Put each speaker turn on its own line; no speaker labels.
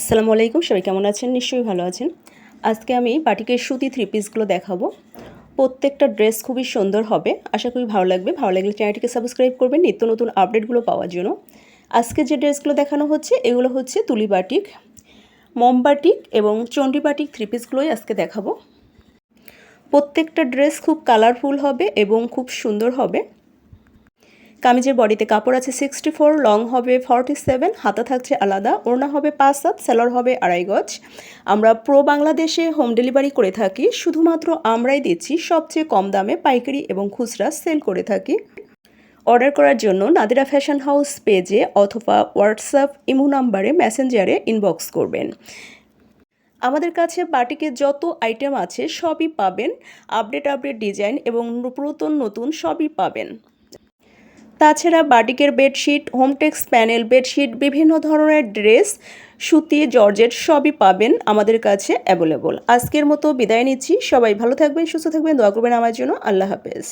আসসালামু আলাইকুম, সবাই কেমন আছেন? নিশ্চয়ই ভালো আছেন। আজকে আমি বাটিকের সুতি থ্রি পিসগুলো দেখাবো। প্রত্যেকটা ড্রেস খুবই সুন্দর হবে। আশা করি ভালো লাগবে। ভালো লাগলে চ্যানেলটিকে সাবস্ক্রাইব করবেন। নিত্য নতুন আপডেটগুলো পাওয়ার জন্য। আজকে যে ড্রেসগুলো দেখানো হচ্ছে, এগুলো হচ্ছে তুলি বাটিক, মম বাটিক এবং চণ্ডী বাটিক থ্রি পিসগুলোই আজকে দেখাবো। প্রত্যেকটা ড্রেস খুব কালারফুল হবে এবং খুব সুন্দর হবে। কামিজের বডিতে কাপড় আছে সিক্সটি ফোর লং হবে ফর্টি সেভেন হাতা থাকছে আলাদা, ওড়না হবে পাঁচ সাত সেলর হবে আড়াই গজ। আমরা প্রো বাংলাদেশে হোম ডেলিভারি করে থাকি, শুধুমাত্র আমরাই দিচ্ছি সবচেয়ে কম দামে পাইকারি এবং খুচরা সেল করে থাকি। অর্ডার করার জন্য নাদিরা ফ্যাশন হাউস পেজে অথবা হোয়াটসঅ্যাপ, ইমো নাম্বারে মেসেঞ্জারে ইনবক্স করবেন। আমাদের কাছে বাটিকের যত আইটেম আছে সবই পাবেন আপডেট আপডেট ডিজাইন এবং পুরাতন নতুন সবই পাবেন। তাছাড়া বাটিকের বেডশিট হোমটেক্স প্যানেল বেডশিট বিভিন্ন ধরনের ড্রেস সুতি, জর্জেট সবই পাবেন আমাদের কাছে অ্যাভেলেবল আজকের মতো বিদায় নিচ্ছি। সবাই ভালো থাকবেন, সুস্থ থাকবেন, দোয়া করবেন আমার জন্য। আল্লাহ হাফেজ।